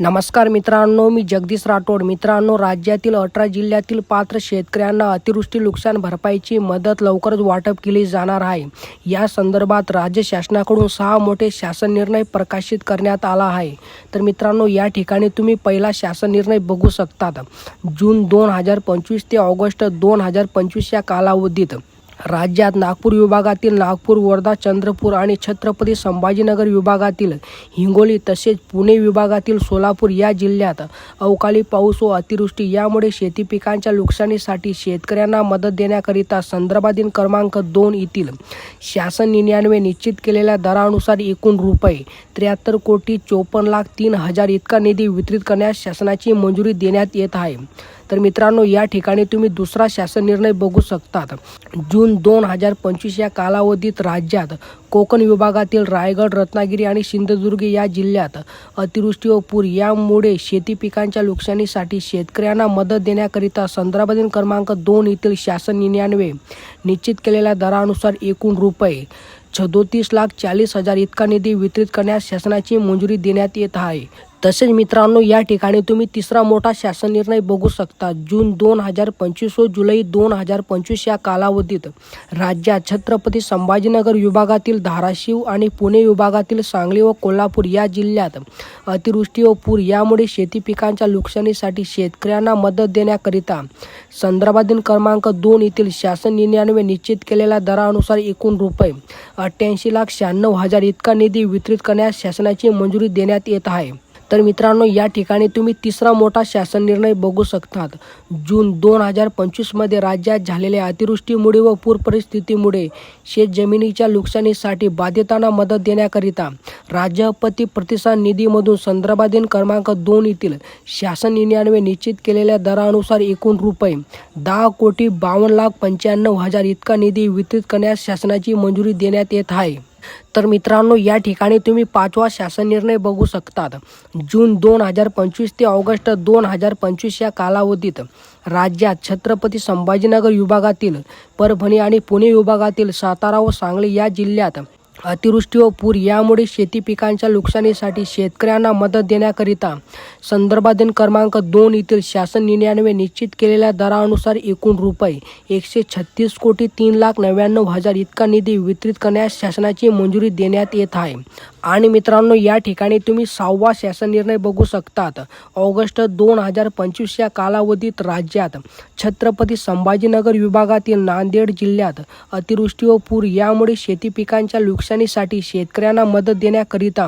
नमस्कार मित्रांनो मी जगदीश राठोड. मित्रांनो राज्यातील अठरा जिल्ह्यातील पात्र शेतकऱ्यांना अतिवृष्टी नुकसान भरपाईची मदत लवकरच वाटप केली जाणार आहे. या संदर्भात राज्य शासनाकडून सहा मोठे शासन निर्णय प्रकाशित करण्यात आला आहे. तर मित्रांनो या ठिकाणी तुम्ही पहिला शासन निर्णय बघू शकतात. जून दोन हजार पंचवीस ते ऑगस्ट दोन हजार पंचवीस या कालावधीत. राज्यात नागपूर विभागातील नागपूर वर्धा चंद्रपूर आणि छत्रपती संभाजीनगर विभागातील हिंगोली तसेच पुणे विभागातील सोलापूर या जिल्ह्यात अवकाळी पाऊस व अतिवृष्टी यामुळे शेती पिकांच्या नुकसानीसाठी शेतकऱ्यांना मदत देण्याकरिता संदर्भाधीन क्रमांक दोन येथील शासन निन्यानवे निश्चित केलेल्या दरानुसार एकूण रुपये त्र्याहत्तर कोटी चोपन्न लाख तीन हजार इतका निधी वितरित करण्यास शासनाची मंजुरी देण्यात येत आहे. तर मित्रांनो या ठिकाणी तुम्ही दुसरा शासन निर्णय बघू शकतात. जून दोन हजार पंचवीस या कालावधीत राज्यात कोकण विभागातील रायगड रत्नागिरी आणि सिंधुदुर्ग या जिल्ह्यात अतिवृष्टी व पूर. यामुळे शेती पिकांच्या नुकसानीसाठी शेतकऱ्यांना मदत देण्याकरिता संदर्भाधीन क्रमांक दोन येथील शासन निन्यानवे निश्चित केलेल्या दरानुसार एकूण रुपये सदोतीस लाख चाळीस हजार इतका निधी वितरित करण्यास शासनाची मंजुरी देण्यात येत आहे. तसेच मित्रांनो या ठिकाणी तुम्ही तिसरा मोठा शासन निर्णय बघू शकता. जून दोन हजार पंचवीस व जुलै दोन हजार पंचवीस या कालावधीत राज्यात छत्रपती संभाजीनगर विभागातील धाराशिव आणि पुणे विभागातील सांगली व कोल्हापूर या जिल्ह्यात अतिवृष्टी व पूर यामुळे शेती पिकांच्या नुकसानीसाठी शेतकऱ्यांना मदत देण्याकरिता संदर्भाधीन क्रमांक दोन येथील शासन निर्णयान्वये निश्चित केलेल्या दरानुसार एकूण रुपये अठ्ठ्याऐंशी लाख शहाण्णव हजार इतका निधी वितरित करण्यास शासनाची मंजुरी देण्यात येत आहे. तर मित्रांनो या ठिकाणी तुम्ही तिसरा मोठा शासन निर्णय बघू शकतात. जून दोन हजार पंचवीसमध्ये राज्यात झालेल्या अतिवृष्टीमुळे व पूर परिस्थितीमुळे शेतजमिनीच्या नुकसानीसाठी बाधितांना मदत देण्याकरिता राज्य आपत्ती प्रतिसाद निधीमधून संदर्भाधीन क्रमांक दोन येथील शासन निर्णयान्वये निश्चित केलेल्या दरानुसार एकूण रुपये दहा कोटी बावन्न लाख पंच्याण्णव हजार इतका निधी वितरित करण्यास शासनाची मंजुरी देण्यात येत आहे. तर मित्रांनो या ठिकाणी तुम्ही पाचवा शासन निर्णय बघू शकतात. जून दोन हजार पंचवीस ते ऑगस्ट दोन हजार पंचवीस या कालावधीत राज्यात छत्रपती संभाजीनगर विभागातील परभणी आणि पुणे विभागातील सातारा व सांगली या जिल्ह्यात अतिवृष्टी व पूर यामुळे शेती पिकांच्या नुकसानीसाठी शेतकऱ्यांना मदत देण्याकरिता संदर्भाधीन क्रमांक दोन येथील शासन निर्णयान्वये निश्चित केलेल्या दरानुसार एकूण रुपये एकशे छत्तीस कोटी तीन लाख नव्याण्णव हजार इतका निधी वितरित करण्यास शासनाची मंजुरी देण्यात येत आहे. आणि मित्रांनो या ठिकाणी तुम्ही सहावा शासन निर्णय बघू शकतात. ऑगस्ट दोन हजार पंचवीस या कालावधीत राज्यात छत्रपती संभाजीनगर विभागातील नांदेड जिल्ह्यात अतिवृष्टी व पूर यामुळे शेती पिकांच्या नुकसानीसाठी शेतकऱ्यांना मदत देण्याकरिता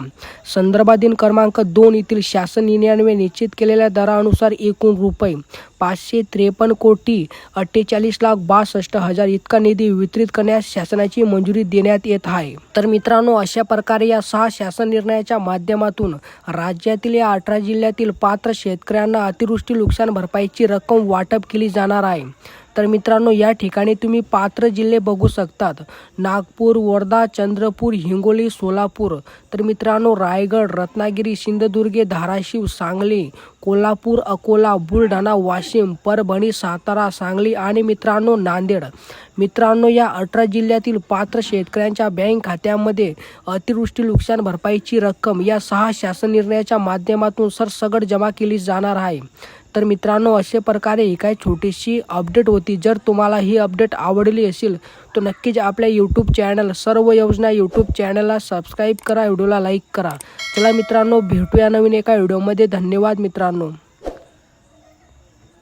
संदर्भाधीन क्रमांक दोन येथील शासन निर्णयान्वये निश्चित केलेल्या दरानुसार एकूण रुपये पाचशे त्रेपन्न कोटी अठ्ठेचाळीस लाख बासष्ट हजार इतका निधी वितरित करण्यास शासनाची मंजुरी देण्यात येत आहे. तर मित्रांनो अशा प्रकारे या सहा शासन निर्णयाच्या माध्यमातून राज्यातील या अठरा जिल्ह्यातील पात्र शेतकऱ्यांना अतिवृष्टी नुकसान भरपाईची रक्कम वाटप केली जाणार आहे. तर मित्रांनो या ठिकाणी तुम्ही पात्र जिल्हे बघू शकतात. नागपूर वर्धा चंद्रपूर हिंगोली सोलापूर. तर मित्रांनो रायगड रत्नागिरी सिंधुदुर्गे धाराशिव सांगली कोल्हापूर अकोला बुलढाणा वाशिम परभणी सातारा सांगली आणि मित्रांनो नांदेड. मित्रांनो या अठरा जिल्ह्यातील पात्र शेतकऱ्यांच्या बँक खात्यामध्ये अतिवृष्टी नुकसान भरपाईची रक्कम या सहा शासन निर्णयाच्या माध्यमातून सरसगट जमा केली जाणार आहे. तर मित्रांनो अशा प्रकारे ही काय छोटीशी अपडेट होती. जर तुम्हाला ही अपडेट आवडली असेल तर नक्कीच आपल्या यूट्यूब चॅनल सर्व योजना यूट्यूब चॅनलला सबस्क्राईब करा व्हिडिओला लाईक करा. चला मित्रांनो भेटूया नवीन एका व्हिडिओमध्ये धन्यवाद मित्रांनो